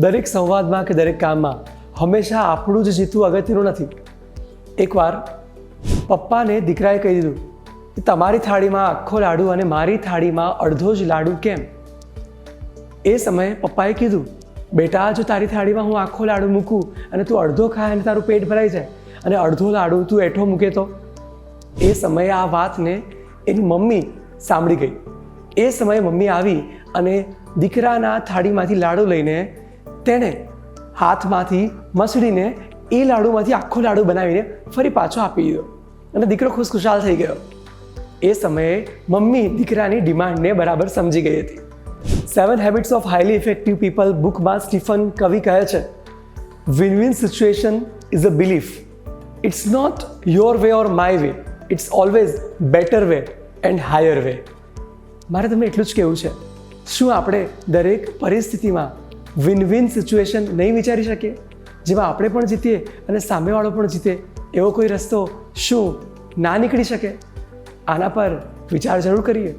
દરેક સંવાદમાં કે દરેક કામમાં હંમેશા આપણું જ જીતવું અગત્યનું નથી. એકવાર પપ્પાને દીકરાએ કહી દીધું કે તમારી થાળીમાં આખો લાડુ અને મારી થાળીમાં અડધો જ લાડુ કેમ? એ સમયે પપ્પાએ કીધું, બેટા, જો તારી થાળીમાં હું આખો લાડુ મૂકું અને તું અડધો ખાય અને તારું પેટ ભરાઈ જાય અને અડધો લાડુ તું એઠો મૂકે તો? એ સમયે આ વાતને એની મમ્મી સાંભળી ગઈ. એ સમયે મમ્મી આવી અને દીકરાના થાળીમાંથી લાડુ લઈને તેણે હાથમાંથી મસળીને એ લાડુમાંથી આખો લાડુ બનાવીને ફરી પાછો આપી દીધો. અને દીકરો ખુશખુશાલ થઈ ગયો. એ સમયે મમ્મી દીકરાની ડિમાન્ડને બરાબર સમજી ગઈ હતી. Seven habits of highly effective people બુકમાં સ્ટીફન કવિ કહે છે win win situation is a belief it's not your way or my way it's always better way and higher way મારે તમને એટલું જ કહેવું છે. શું આપણે દરેક પરિસ્થિતિમાં વિન વિન સિચ્યુએશન નહીં વિચારી શકીએ. જેમાં આપણે પણ જીતીએ અને સામેવાળો પણ જીતે એવો કોઈ રસ્તો શું ના નીકળી શકે? આના પર વિચાર જરૂર કરીએ.